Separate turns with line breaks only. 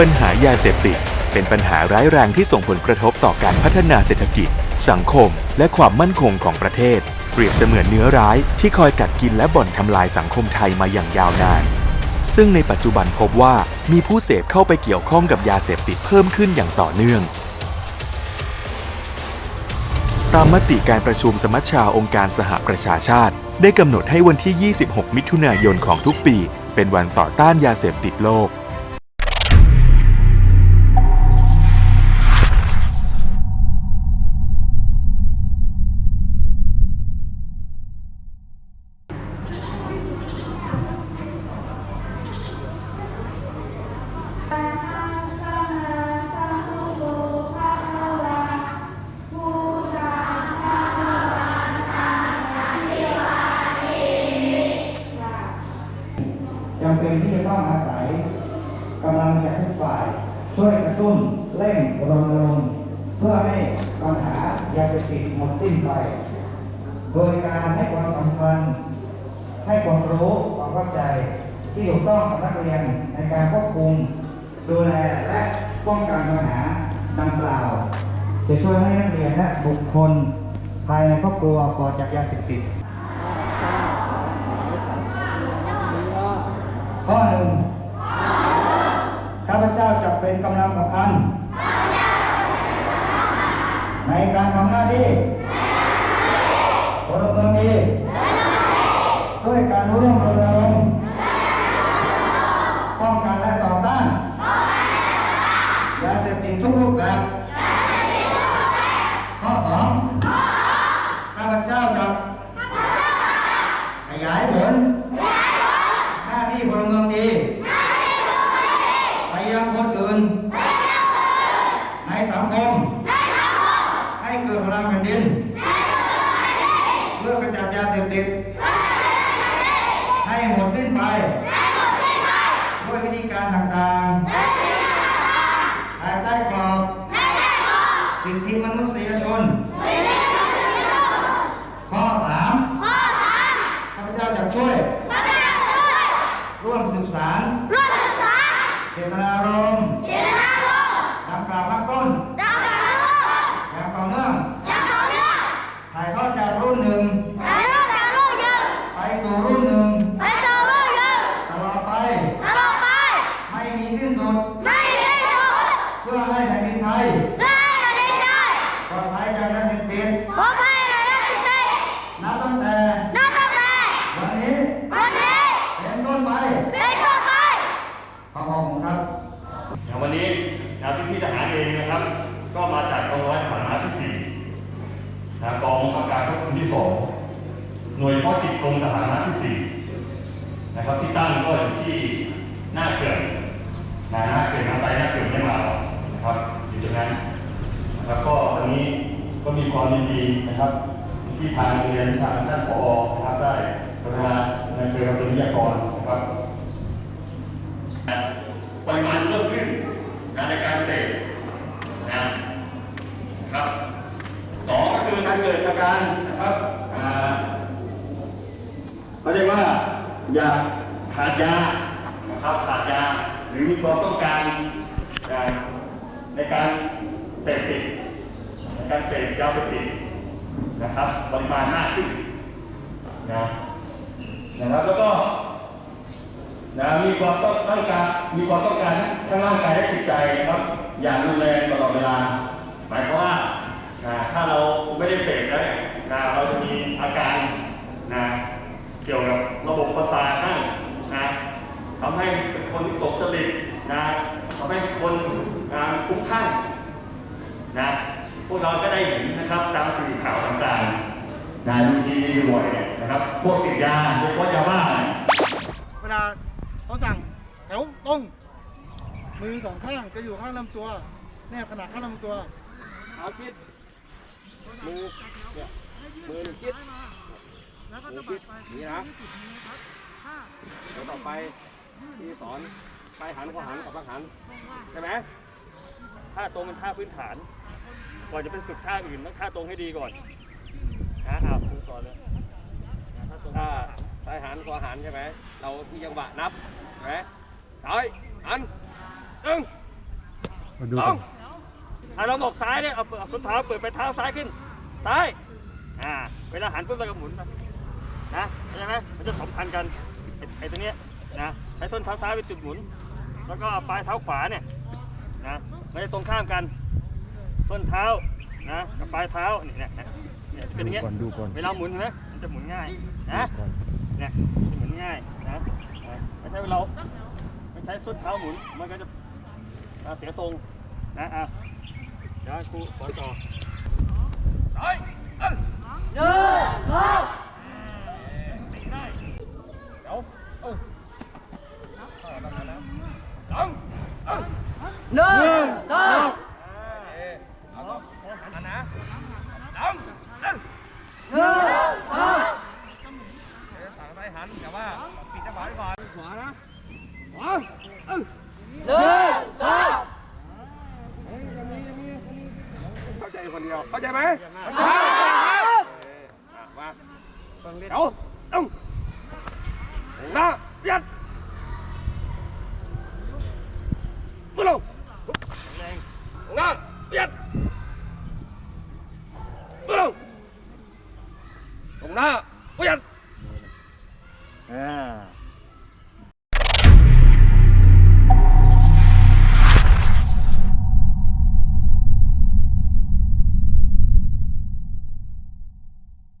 ปัญหายาเสพติด เป็นปัญหาร้ายแรงที่ส่งผลกระทบต่อการพัฒนาเศรษฐกิจ สังคม และความมั่นคงของประเทศ เปรียบเสมือนเนื้อร้ายที่คอยกัดกินและบ่อนทำลายสังคมไทยมาอย่างยาวนาน ซึ่งในปัจจุบันพบว่ามีผู้เสพเข้าไปเกี่ยวข้องกับยาเสพติดเพิ่มขึ้นอย่างต่อเนื่อง ตามมติการประชุมสมัชชาองค์การสหประชาชาติ ได้กำหนดให้วันที่ 26 มิถุนายนของทุกปี เป็นวันต่อต้านยาเสพติดโลก
เป็นที่จะต้องอาศัยกำลังจากทุกฝ่าย ช่วยกระตุ้นเร่งรณรงค์เพื่อให้ปัญหายาเสพติดหมดสิ้นไป โดยการให้ความสำคัญให้ความรู้ความเข้าใจที่ถูกต้องกับนักเรียนในการควบคุม ดูแลและป้องกันปัญหาดังกล่าว จะช่วยให้นักเรียนและบุคคลภายในครอบครัวปลอดจากยาเสพติด ข้อหนึ่งข้าพเจ้าจะเป็นกำลังสำคัญ ในการทำหน้าที่พลเมืองดีด้วยการร่วมรณรงค์ป้องกันและต่อต้านยาเสพติดทุกรูปแบบข้อสองข้าพเจ้าจะขยายผล หน้าที่พลเมืองดีไปยังคนอื่น ในสังคม ให้เกิดพลังแผ่นดินเพื่อกระจัดยาเสพติด ให้หมดสิ้นไป ด้วยวิธีการต่างๆ ภายใต้กรอบ สิทธิมนุษยชน ข้อสามข้าพเจ้าจะช่วย เองนะ
ครับ ก็มาจากกองร้อยทหารม้าที่สี่นะกองบังคับการควบคุมที่สองหน่วยพาะกิจกรมทหารม้าที่สี่นะครับที่ตั้งก็อยู่ที่หน้าเขื่อนนะหน้าเขื่อนน้ำไปหน้าเขื่อนไม่มาหรอกนะครับอยู่ตรงนั้นนะครับก็วันนี้ก็มีความยินดีนะครับ ที่ทางโรงเรียนทางท่านผอนะครับได้กรุณาในเชิญเป็นวิทยากรนะครับ ปริมาณเพิ่มขึ้นนะในการเสพนะครับสองก็คือการเกิดอาการนะครับอ่าเขาเรียก ว่าอยากขาดยานะครับขาดยาหรือมีความต้องการในการเสพติดในการเสพยาเสพติดนะครับปริมาณมากขึ้นนะนะครับแล้วก็นะมีความต้องต้องการมีความต้องการทั้งร่างกายและจิตใจนะครับ อย่างรุนแรงตลอดเวลา หมายความว่าถ้าเราไม่ได้เสพแล้วเนี่ยนะเราจะมีอาการนะเกี่ยวกับระบบประสาทนั่งนะทำให้เป็นคนที่ตกจริตนะทำให้เป็นคนนะคุ้มข้างนะพ วกเราก็ได้เห็นนะครับตามสื่อข่าวต่างๆนะดูทีวีบ่อยเนี่ยนะครับ พวกติดยาโดยเฉพาะยาบ้าเนี่ย
เวลาเขาสั่งแถวตรงมือสองข้างจะอยู่ข้างลำตัวแนบขนาดข้างลำตัว
เอาคิดมือเนี่ยมือหนึ่งคิด
แล้วก็
มื
จะ
อ
บั
คิ
ด
ด
ไป
อย่างนี้นะ
ห้า
เดี๋ยวต่อไปที่สอนไปหันขวาหันกับบ้างหันใช่ไหมท่าตรงเป็นท่าพื้นฐาน ก่อนจะเป็นฝึกท่าอื่นต้องท่าตรงให้ดีก่อนนะอ้าวครูสอนเลยท่าไปหันขวาหันใช่ไหมเราที่จังหวะนับใช่ไหมซ้ายหันหนึ่งมาดู
ล
กั
ง
น
อะเราบอกซ้ายเนี่ยเอาเอาส้นเท้าเปิดไปเท้าซ้ายขึ้นซ้ายอ่าเวลาหันปุ๊บเราก็หมุนไปนะเข้าใจไหมมันจะสัมพันธ์กันไอ้ไอ้ตัวเนี้ยนะใช้ส้นเท้าซ้ายเป็นจุดหมุน แล้วก็เอาปลายเท้าขวาเนี่ยนะมันจะตรงข้ามกัน ส้นเท้านะกับปลายเท้าเนี่ยเนี่ยเนี่ยเนี่ยจะเป็นอย่างเงี้ย
ก่อนดูก่อน
เวลาหมุนนะมันจะหมุนง่ายนะ
ก่อน
เนี่ยจะหมุนง่ายนะนะไม่ใช่เราไม่ใช้ส้นเท้าหมุนมันก็จะอ่าเสียทรงนะอะเดี๋ยวให้ครูสอนต่อไปเอ้ยเดินเข้าได้เดี๋ยวเออเอาประมาณนั้นลงเอ้ยหนึ่งสองะไว้ก่อนขวานะขวาเอ้ยหนึ่งสองเข้าใจคนเดียวเข้าใจไหมเข้าใจมาเดี๋ยวต้องหน้ายัดมือลง